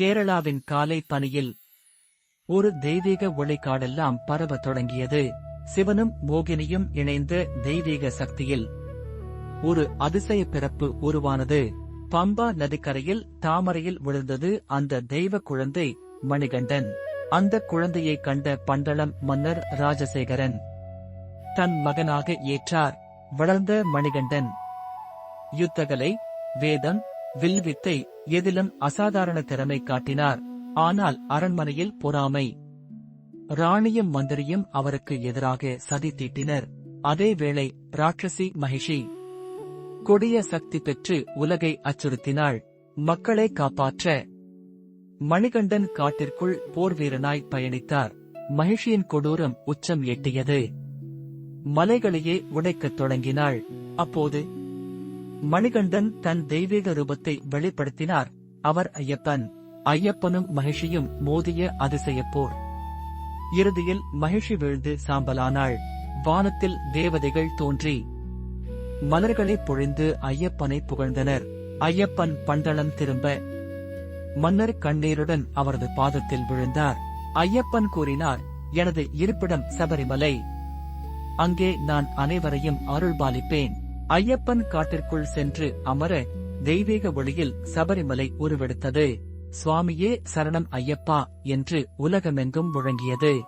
கேரளாவின் காலை பனியில் ஒரு தெய்வீக ஒளிக்காடெல்லாம் பரவ தொடங்கியது. சிவனும் மோகினியும் இணைந்த தெய்வீக சக்தியில் ஒரு அதிசய பிறப்பு உருவானது. பம்பா நதிக்கரையில் தாமரையில் விழுந்தது அந்த தெய்வ குழந்தை மணிகண்டன். அந்த குழந்தையை கண்ட பண்டளம் மன்னர் ராஜசேகரன் தன் மகனாக ஏற்றார். வளர்ந்த மணிகண்டன் யுத்தகலை வேதம் வில்வித்தை எதிலும் அசாதாரண திறமை காட்டினார். ஆனால் அரண்மனையில் பொறாமை. ராணியும் மந்திரியும் அவருக்கு எதிராக சதி தீட்டினர். அதேவேளை ராட்சசி மகிஷி கொடிய சக்தி பெற்று உலகை அச்சுறுத்தினாள். மக்களை காப்பாற்ற மணிகண்டன் காட்டிற்குள் போர் வீரனாய் பயணித்தார். மகிஷியின் கொடூரம் உச்சம் எட்டியது. மலைகளையே உடைக்கத் தொடங்கினாள். அப்போது மணிகண்டன் தன் தெய்வீக ரூபத்தை வெளிப்படுத்தினார். அவர் ஐயப்பன். ஐயப்பனும் மகிஷியும் மோதிய அதிசயப்போர் இறுதியில் மகிஷி வீழ்ந்து சாம்பலானாள். வானத்தில் தேவதைகள் தோன்றி. மலர்களை பொழிந்து ஐயப்பனை புகழ்ந்தனர். ஐயப்பன் பந்தளம் திரும்ப. மன்னர் கண்ணீருடன் அவரது பாதத்தில் விழுந்தார். ஐயப்பன் கூறினார் எனது இருப்பிடம் சபரிமலை. அங்கே நான் அனைவரையும் அருள்பாலிப்பேன். ஐயப்பன் காட்டிற்குள் சென்று அமர தெய்வீக ஒளியில் சபரிமலை உருவெடுத்தது. சுவாமியே சரணம் ஐயப்பா என்று உலகமெங்கும் முழங்கியது